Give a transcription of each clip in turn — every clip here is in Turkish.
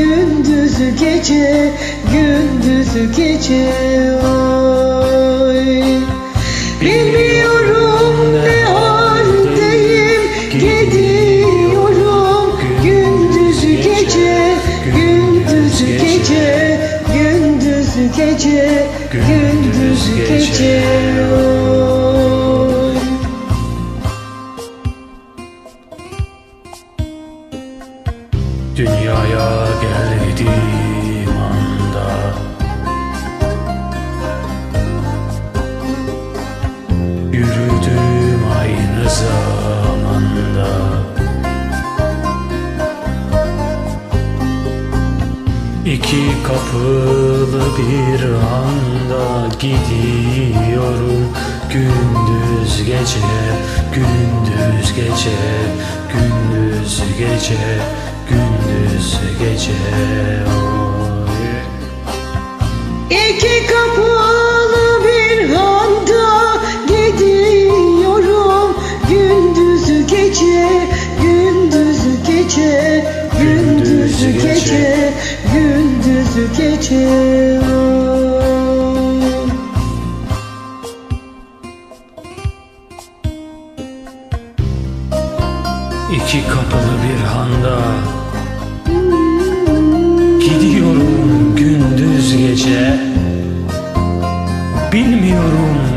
gece Gündüz gece Gündüz gece Oy. Bilmiyorum ne haldeyim Gidiyorum gündüz gece Gündüz gece Gündüz gece Gündüz gece Oy. Dünyaya geldiğim anda Yürüdüm aynı zamanda. İki kapılı bir anda gidiyorum. Gündüz gece, gündüz gece, gündüz gece, gündüz gece oy. İki kapılı bir handa gidiyorum. Gündüz gece, gündüz gece, gündüz gece, gündüz gece. İki kapılı bir handa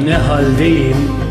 ne haldeyim